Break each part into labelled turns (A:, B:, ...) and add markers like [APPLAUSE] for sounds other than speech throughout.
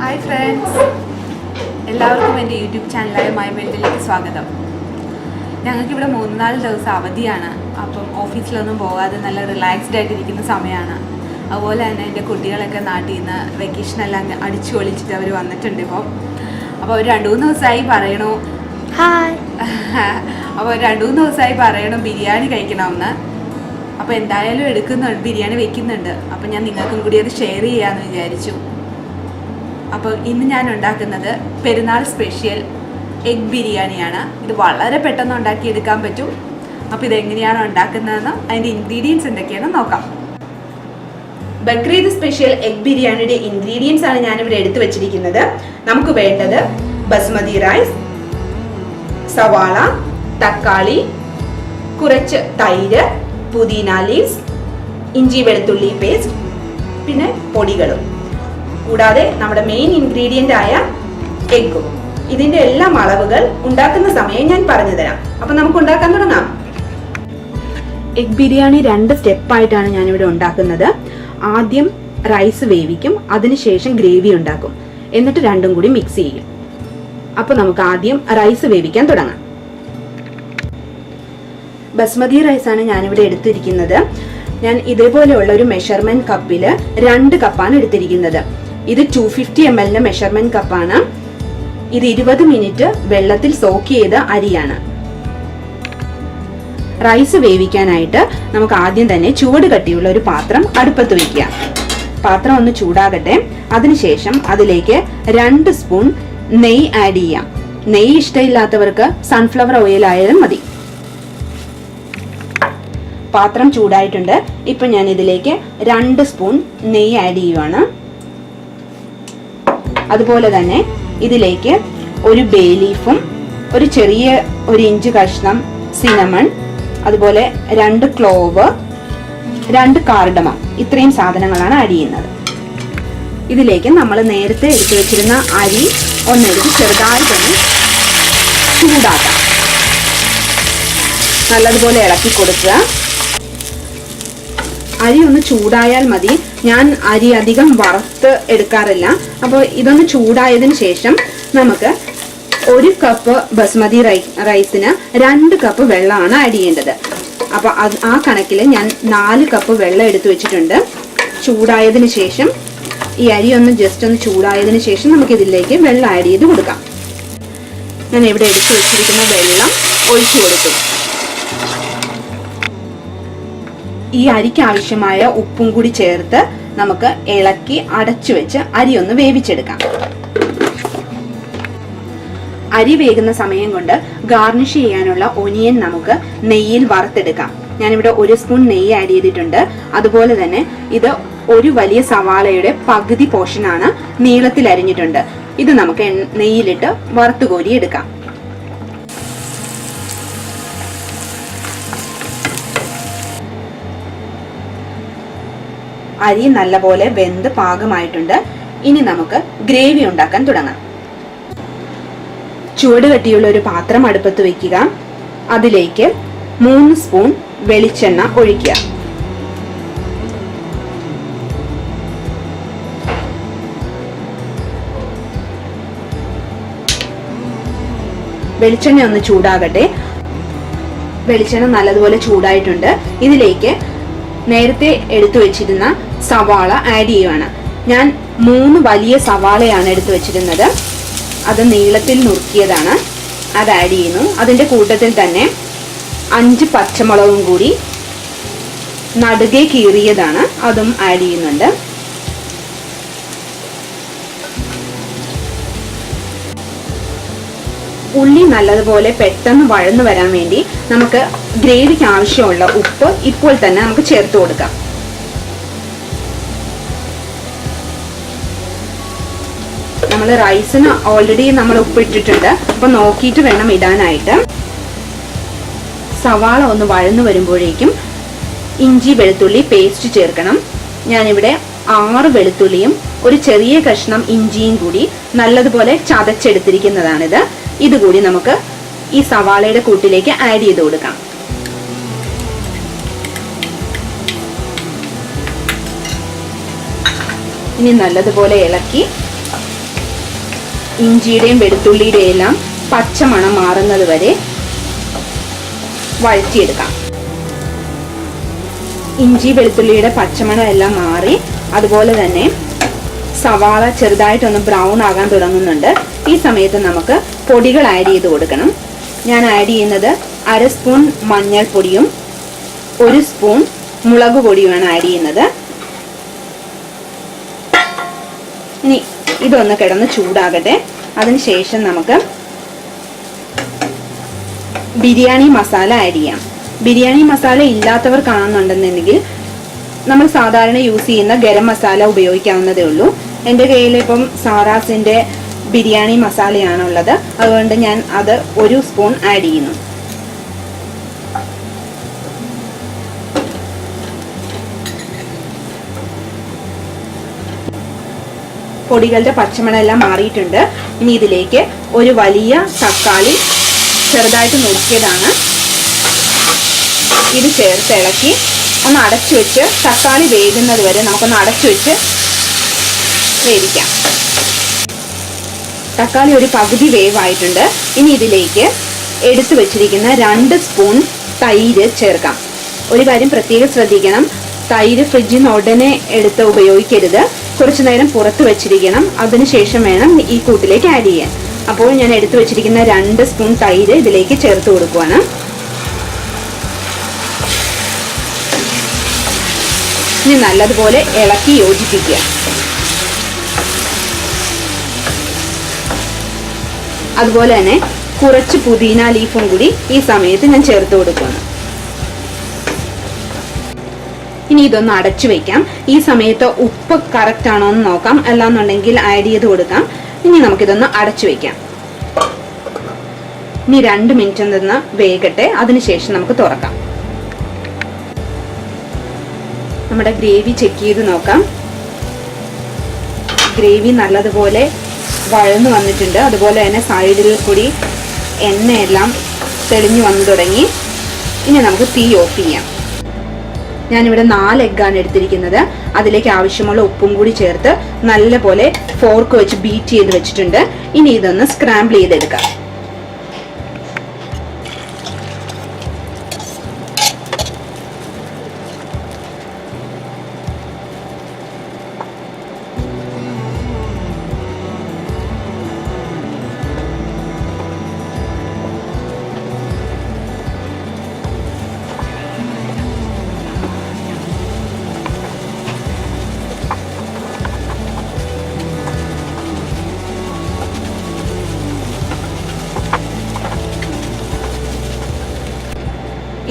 A: Hi friends എല്ലാവർക്കും എന്റെ YouTube ചാനലായ my വേൾഡിലേക്ക് സ്വാഗതം. ഞങ്ങൾക്കിവിടെ മൂന്ന് നാല് ദിവസം അവധിയാണ്. അപ്പം ഓഫീസിലൊന്നും പോകാതെ നല്ല റിലാക്സ്ഡ് ആയിട്ടിരിക്കുന്ന സമയമാണ്. അതുപോലെ തന്നെ എന്റെ കുട്ടികളൊക്കെ നാട്ടിൽ നിന്ന് വെക്കേഷനെല്ലാം അടിച്ചു പൊളിച്ചിട്ട് അവർ വന്നിട്ടുണ്ട് ഇപ്പോൾ അപ്പോൾ അവർ രണ്ട് മൂന്ന് ദിവസമായി പറയണു.
B: ഹായ് [LAUGHS]
A: അപ്പോൾ രണ്ട് മൂന്ന് ദിവസമായി പറയണം ബിരിയാണി കഴിക്കണമെന്ന്. അപ്പോൾ എന്തായാലും എടുക്കുന്നുണ്ട് ബിരിയാണി വെക്കുന്നുണ്ട്. അപ്പോൾ ഞാൻ നിങ്ങൾക്കും കൂടി അത് ഷെയർ ചെയ്യാമെന്ന് വിചാരിച്ചു. അപ്പോൾ ഇന്ന് ഞാൻ ഉണ്ടാക്കുന്നത് പെരുന്നാൾ സ്പെഷ്യൽ എഗ് ബിരിയാണിയാണ്. ഇത് വളരെ പെട്ടെന്ന് ഉണ്ടാക്കിയെടുക്കാൻ പറ്റും. അപ്പോൾ ഇതെങ്ങനെയാണ് ഉണ്ടാക്കുന്നതെന്നും അതിന്റെ ഇൻഗ്രീഡിയൻസ് എന്തൊക്കെയാണെന്ന് നോക്കാം. ബക്രീദ് സ്പെഷ്യൽ എഗ് ബിരിയാണിയുടെ ഇൻഗ്രീഡിയൻസ് ആണ് ഞാനിവിടെ എടുത്തു വെച്ചിരിക്കുന്നത്. നമുക്ക് വേണ്ടത് ബസ്മതി റൈസ് സവാള തക്കാളി കുറച്ച് തൈര് പുതിന ലീവ്സ് ഇഞ്ചി വെളുത്തുള്ളി പേസ്റ്റ് പിന്നെ പൊടികളും. കൂടാതെ നമ്മുടെ മെയിൻ ഇൻഗ്രീഡിയന്റ് ആയ എഗ്ഗും ഇതിന്റെ എല്ലാം അളവുകൾ ഉണ്ടാക്കുന്ന സമയം ഞാൻ പറഞ്ഞു തരാം. അപ്പൊ നമുക്ക് ഉണ്ടാക്കാൻ തുടങ്ങാം. എഗ് ബിരിയാണി രണ്ട് സ്റ്റെപ്പായിട്ടാണ് ഞാനിവിടെ ഉണ്ടാക്കുന്നത്. ആദ്യം റൈസ് വേവിക്കും അതിനുശേഷം ഗ്രേവി ഉണ്ടാക്കും. എന്നിട്ട് രണ്ടും കൂടി മിക്സ് ചെയ്യും. അപ്പോൾ നമുക്ക് ആദ്യം റൈസ് വേവിക്കാൻ തുടങ്ങാം. ബസ്മതി റൈസാണ് ഞാനിവിടെ എടുത്തിരിക്കുന്നത്. ഞാൻ ഇതേപോലെയുള്ള ഒരു മെഷർമെന്റ് കപ്പിൽ രണ്ട് കപ്പാണ് എടുത്തിരിക്കുന്നത്. ഇത് ടു ഫിഫ്റ്റി എം എല്ലിന്റെ മെഷർമെന്റ് കപ്പാണ് ഇത് ഇരുപത് മിനിറ്റ് വെള്ളത്തിൽ സോക്ക് ചെയ്ത അരിയാണ്. റൈസ് വേവിക്കാനായിട്ട് നമുക്ക് ആദ്യം തന്നെ ചുവട് കട്ടിയുള്ള ഒരു പാത്രം അടുപ്പത്ത് വയ്ക്കുക പാത്രം ഒന്ന് ചൂടാകട്ടെ. അതിനുശേഷം അതിലേക്ക് രണ്ട് സ്പൂൺ നെയ്യ് ആഡ് ചെയ്യാം. നെയ്യ് ഇഷ്ടമില്ലാത്തവർക്ക് സൺഫ്ലവർ ഓയിൽ ആയാലും മതി. പാത്രം ചൂടായിട്ടുണ്ട്. ഇപ്പൊ ഞാൻ ഇതിലേക്ക് രണ്ട് സ്പൂൺ നെയ്യ് ആഡ് ചെയ്യുവാണ്. അതുപോലെ തന്നെ ഇതിലേക്ക് ഒരു ബേ ലീഫും ഒരു ചെറിയ ഒരു ഇഞ്ച് കഷ്ണം സിനമൺ അതുപോലെ രണ്ട് ക്ലോവ് രണ്ട് കാർഡമം ഇത്രയും സാധനങ്ങളാണ് ആഡ് ചെയ്യുന്നത്. ഇതിലേക്ക് നമ്മൾ നേരത്തെ എടുത്തു വെച്ചിരുന്ന അരി ഒന്നെടുത്ത് ചെറുതായിട്ടൊന്ന് ചൂടാക്കാം. നല്ലതുപോലെ ഇളക്കി കൊടുക്കുക അരി ഒന്ന് ചൂടായാൽ മതി. ഞാൻ അരി അധികം വറുത്ത് എടുക്കാറില്ല. അപ്പോൾ ഇതൊന്ന് ചൂടായതിന് ശേഷം നമുക്ക് ഒരു കപ്പ് ബസ്മതി റൈ റൈസിന് രണ്ട് കപ്പ് വെള്ളമാണ് ആഡ് ചെയ്യേണ്ടത്. അപ്പോൾ അത് ആ കണക്കിൽ ഞാൻ നാല് കപ്പ് വെള്ളം എടുത്തു വെച്ചിട്ടുണ്ട്. ചൂടായതിന് ശേഷം ഈ അരി ഒന്ന് ജസ്റ്റ് ഒന്ന് ചൂടായതിന് ശേഷം നമുക്ക് ഇതിലേക്ക് വെള്ളം ആഡ് ചെയ്ത് കൊടുക്കാം. ഞാൻ ഇവിടെ എടുത്തു വെച്ചിരിക്കുന്ന വെള്ളം ഒഴിച്ചു കൊടുക്കും ഈ അരിക്ക് ആവശ്യമായ ഉപ്പും കൂടി ചേർത്ത് നമുക്ക് ഇളക്കി അടച്ചു വെച്ച് അരി ഒന്ന് വേവിച്ചെടുക്കാം. അരി വേകുന്ന സമയം കൊണ്ട് ഗാർണിഷ് ചെയ്യാനുള്ള ഒനിയൻ നമുക്ക് നെയ്യിൽ വറുത്തെടുക്കാം. ഞാനിവിടെ ഒരു സ്പൂൺ നെയ്യ് ആഡ് ചെയ്തിട്ടുണ്ട്. അതുപോലെ തന്നെ ഇത് ഒരു വലിയ സവാളയുടെ പകുതി പോർഷനാണ് നീളത്തിൽ അരിഞ്ഞിട്ടുണ്ട്. ഇത് നമുക്ക് നെയ്യിലിട്ട് വറുത്തുകോരി എടുക്കാം. അരി നല്ലപോലെ വെന്ത് പാകമായിട്ടുണ്ട്. ഇനി നമുക്ക് ഗ്രേവി ഉണ്ടാക്കാൻ തുടങ്ങാം. ചുവട് കട്ടിയുള്ള ഒരു പാത്രം അടുപ്പത്ത് വെക്കുക. അതിലേക്ക് മൂന്ന് സ്പൂൺ വെളിച്ചെണ്ണ ഒഴിക്കുക. വെളിച്ചെണ്ണ ഒന്ന് ചൂടാകട്ടെ. വെളിച്ചെണ്ണ നല്ലതുപോലെ ചൂടായിട്ടുണ്ട്. ഇതിലേക്ക് നേരത്തെ എടുത്തു വെച്ചിരുന്ന സവാള ആഡ് ചെയ്യുവാണ്. ഞാൻ മൂന്ന് വലിയ സവാളയാണ് എടുത്തു വെച്ചിരുന്നത്. അത് നീളത്തിൽ നുറുക്കിയതാണ്. അത് ആഡ് ചെയ്യുന്നു. അതിന്റെ കൂട്ടത്തിൽ തന്നെ അഞ്ച് പച്ചമുളകും കൂടി നടുകെ കീറിയതാണ്. അതും ആഡ് ചെയ്യുന്നുണ്ട്. ഉള്ളി നല്ലതുപോലെ പെട്ടെന്ന് വഴന്നു വരാൻ വേണ്ടി നമുക്ക് ഗ്രേവിക്ക് ആവശ്യമുള്ള ഉപ്പ് ഇപ്പോൾ തന്നെ നമുക്ക് ചേർത്ത് കൊടുക്കാം. നമ്മൾ റൈസിന് ഓൾറെഡി നമ്മൾ ഉപ്പ് ഇട്ടിട്ടുണ്ട് അപ്പൊ നോക്കിയിട്ട് വേണം ഇടാനായിട്ട്. സവാള ഒന്ന് വഴന്നു വരുമ്പോഴേക്കും ഇഞ്ചി വെളുത്തുള്ളി പേസ്റ്റ് ചേർക്കണം. ഞാനിവിടെ ആറ് വെളുത്തുള്ളിയും ഒരു ചെറിയ കഷ്ണം ഇഞ്ചിയും കൂടി നല്ലതുപോലെ ചതച്ചെടുത്തിരിക്കുന്നതാണിത്. ഇതുകൂടി നമുക്ക് ഈ സവാളയുടെ കൂട്ടിലേക്ക് ആഡ് ചെയ്ത് കൊടുക്കാം. ഇനി നല്ലതുപോലെ ഇളക്കി ഇഞ്ചിയുടെയും വെളുത്തുള്ളിയുടെയും എല്ലാം പച്ചമണം മാറുന്നത് വരെ വഴറ്റിയെടുക്കാം. ഇഞ്ചി വെളുത്തുള്ളിയുടെ പച്ചമണം എല്ലാം മാറി അതുപോലെ തന്നെ സവാള ചെറുതായിട്ടൊന്ന് ബ്രൗൺ ആകാൻ തുടങ്ങുന്നുണ്ട്. ഈ സമയത്ത് നമുക്ക് പൊടികൾ ആഡ് ചെയ്ത് കൊടുക്കണം. ഞാൻ ആഡ് ചെയ്യുന്നത് അര സ്പൂൺ മഞ്ഞൾപ്പൊടിയും ഒരു സ്പൂൺ മുളക് പൊടിയുമാണ് ആഡ് ചെയ്യുന്നത്. ഇനി ഇതൊന്ന് കിടന്ന് ചൂടാകട്ടെ. അതിനുശേഷം നമുക്ക് ബിരിയാണി മസാല ആഡ് ചെയ്യാം. ബിരിയാണി മസാല ഇല്ലാത്തവർക്കാണെന്നുണ്ടെന്നുണ്ടെങ്കിൽ നമ്മൾ സാധാരണ യൂസ് ചെയ്യുന്ന ഗരം മസാല ഉപയോഗിക്കാവുന്നതേ ഉള്ളൂ. എന്റെ കയ്യിൽ ഇപ്പം സാറാസിന്റെ ബിരിയാണി മസാലയാണുള്ളത്. അതുകൊണ്ട് ഞാൻ അത് ഒരു സ്പൂൺ ആഡ് ചെയ്യുന്നു. പൊടികളുടെ പച്ചമണം എല്ലാം മാറിയിട്ടുണ്ട്. ഇനി ഇതിലേക്ക് ഒരു വലിയ തക്കാളി ചെറുതായിട്ട് നുറുക്കിയതാണ്. ഇത് ചേർത്ത് ഇളക്കി ഒന്ന് അടച്ചു വെച്ച് തക്കാളി വേകുന്നത് വരെ നമുക്കൊന്ന് അടച്ചു വെച്ച് വേവിക്കാം. തക്കാളി ഒരു പകുതി വേവായിട്ടുണ്ട്. ഇനി ഇതിലേക്ക് എടുത്തു വെച്ചിരിക്കുന്ന രണ്ട് സ്പൂൺ തൈര് ചേർക്കാം. ഒരു കാര്യം പ്രത്യേകം ശ്രദ്ധിക്കണം. തൈര് ഫ്രിഡ്ജിൽ നിന്ന് ഉടനെ എടുത്ത് ഉപയോഗിക്കരുത്. കുറച്ചു നേരം പുറത്ത് വെച്ചിരിക്കണം. അതിനുശേഷം വേണം ഈ കൂട്ടിലേക്ക് ആഡ് ചെയ്യാൻ. അപ്പോൾ ഞാൻ എടുത്തു വെച്ചിരിക്കുന്ന രണ്ട് സ്പൂൺ തൈര് ഇതിലേക്ക് ചേർത്ത് കൊടുക്കുവാണ്. ഇനി നല്ലതുപോലെ ഇളക്കി യോജിപ്പിക്കുക. അതുപോലെ തന്നെ കുറച്ച് പുതിന ലീഫും കൂടി ഈ സമയത്ത് ഞാൻ ചേർത്ത് കൊടുക്കുകയാണ് ഇനി ഇതൊന്ന് അടച്ചു വെക്കാം ഈ സമയത്ത് ഉപ്പ് കറക്റ്റ് ആണോ എന്ന് നോക്കാം. അല്ലാന്നുണ്ടെങ്കിൽ ആഡ് ചെയ്ത് കൊടുക്കാം. ഇനി നമുക്കിതൊന്ന് അടച്ചു വെക്കാം ഇനി രണ്ട് മിനിറ്റ് നിന്ന് വേകട്ടെ. അതിനുശേഷം നമുക്ക് തുറക്കാം. നമ്മുടെ ഗ്രേവി ചെക്ക് ചെയ്ത് നോക്കാം. ഗ്രേവി നല്ലതുപോലെ വഴന്നു വന്നിട്ടുണ്ട്. അതുപോലെ തന്നെ സൈഡിൽ കൂടി എണ്ണയെല്ലാം തെളിഞ്ഞു വന്നു തുടങ്ങി. ഇനി നമുക്ക് തീ ഓഫ് ചെയ്യാം. ഞാനിവിടെ നാല് എഗ്ഗാണ് എടുത്തിരിക്കുന്നത്. അതിലേക്ക് ആവശ്യമുള്ള ഉപ്പും കൂടി ചേർത്ത് നല്ലപോലെ ഫോർക്ക് വെച്ച് ബീറ്റ് ചെയ്ത് വെച്ചിട്ടുണ്ട്. ഇനി ഇതൊന്ന് സ്ക്രാമ്പിൾ ചെയ്തെടുക്കാം.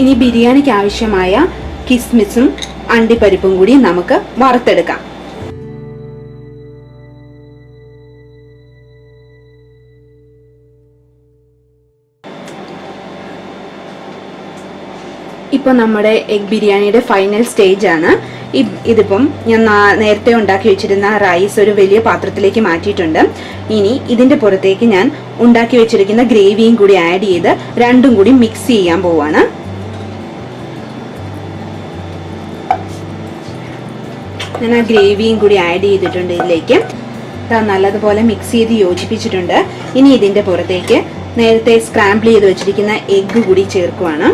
A: ഇനി ബിരിയാണിക്ക് ആവശ്യമായ കിസ്മിസും അണ്ടിപ്പരിപ്പും കൂടി നമുക്ക് വറുത്തെടുക്കാം. ഇപ്പോൾ നമ്മുടെ എഗ് ബിരിയാണിയുടെ ഫൈനൽ സ്റ്റേജ് ആണ്. ഇതിപ്പം ഞാൻ നേരത്തെ ഉണ്ടാക്കി വെച്ചിരുന്ന റൈസ് ഒരു വലിയ പാത്രത്തിലേക്ക് മാറ്റിയിട്ടുണ്ട്. ഇനി ഇതിന്റെ പുറത്തേക്ക് ഞാൻ ഉണ്ടാക്കി വെച്ചിരിക്കുന്ന ഗ്രേവിയും കൂടി ആഡ് ചെയ്ത് രണ്ടും കൂടി മിക്സ് ചെയ്യാൻ പോവാണ്. ഞാൻ ആ ഗ്രേവിയും കൂടി ആഡ് ചെയ്തിട്ടുണ്ട് ഇതിലേക്ക്. നല്ലതുപോലെ മിക്സ് ചെയ്ത് യോജിപ്പിച്ചിട്ടുണ്ട്. ഇനി ഇതിന്റെ പുറത്തേക്ക് നേരത്തെ സ്ക്രാമ്പിൾ ചെയ്ത് വെച്ചിരിക്കുന്ന എഗ്ഗ് കൂടി ചേർക്കുവാണ്.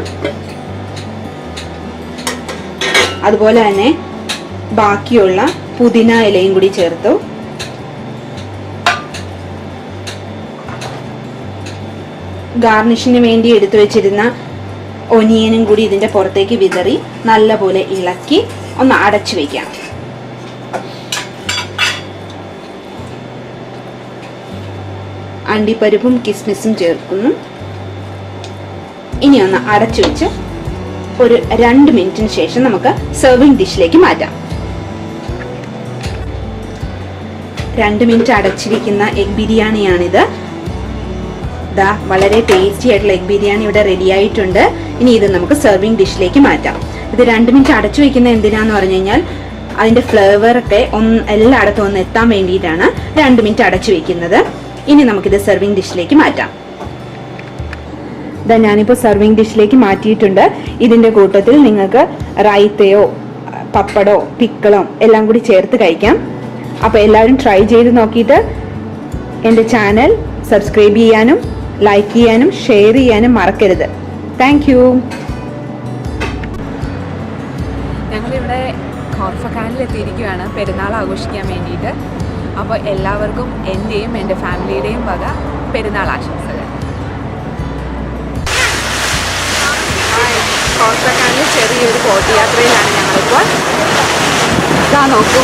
A: അതുപോലെ തന്നെ ബാക്കിയുള്ള പുതിന ഇലയും കൂടി ചേർത്തു. ഗാർണിഷിന് വേണ്ടി എടുത്തു വെച്ചിരുന്ന ഒനിയനും കൂടി ഇതിന്റെ പുറത്തേക്ക് വിതറി നല്ലപോലെ ഇളക്കി ഒന്ന് അടച്ചു വെക്കാം. അണ്ടിപ്പരിപ്പും കിസ്മിസും ചേർക്കുന്നു. ഇനി ഒന്ന് അടച്ചു വെച്ച് ഒരു രണ്ട് മിനിറ്റിന് ശേഷം നമുക്ക് സെർവിങ് ഡിഷിലേക്ക് മാറ്റാം. രണ്ട് മിനിറ്റ് അടച്ചിരിക്കുന്ന എഗ് ബിരിയാണിയാണിത്. ദാ വളരെ ടേസ്റ്റി ആയിട്ടുള്ള എഗ് ബിരിയാണി ഇവിടെ റെഡി ആയിട്ടുണ്ട്. ഇനി ഇത് നമുക്ക് സെർവിങ് ഡിഷിലേക്ക് മാറ്റാം. ഇത് രണ്ട് മിനിറ്റ് അടച്ചു വെക്കുന്ന എന്തിനാന്ന് പറഞ്ഞു കഴിഞ്ഞാൽ അതിന്റെ ഫ്ലേവറൊക്കെ ഒന്ന് എല്ലായിടത്തും ഒന്ന് എത്താൻ വേണ്ടിയിട്ടാണ് രണ്ട് മിനിറ്റ് അടച്ചു വെക്കുന്നത്. ഇനി നമുക്കിത് സെർവിങ് ഡിഷിലേക്ക് മാറ്റാം. ഇതാ ഞാനിപ്പോൾ സെർവിങ് ഡിഷിലേക്ക് മാറ്റിയിട്ടുണ്ട്. ഇതിന്റെ കൂട്ടത്തിൽ നിങ്ങൾക്ക് റൈത്തയോ പപ്പടോ പിക്കളോ എല്ലാം കൂടി ചേർത്ത് കഴിക്കാം. അപ്പോൾ എല്ലാവരും ട്രൈ ചെയ്ത് നോക്കിയിട്ട്
C: എന്റെ ചാനൽ സബ്സ്ക്രൈബ് ചെയ്യാനും ലൈക്ക് ചെയ്യാനും ഷെയർ ചെയ്യാനും മറക്കരുത്. താങ്ക് യു
A: ഞങ്ങളിവിടെ കോർഫക്കാനിൽ എത്തിയിരിക്കുകയാണ് പെരുന്നാൾ ആഘോഷിക്കാൻ വേണ്ടിയിട്ട്. അപ്പോൾ എല്ലാവർക്കും എന്റെയും എന്റെ ഫാമിലിയുടെയും വക പെരുന്നാൾ ആശംസകൾ. കോർഫക്കാനിൽ ചെറിയൊരു ബോട്ട് യാത്രയിലാണ് ഞങ്ങളിപ്പോൾ. ഇതാ നോക്കൂ.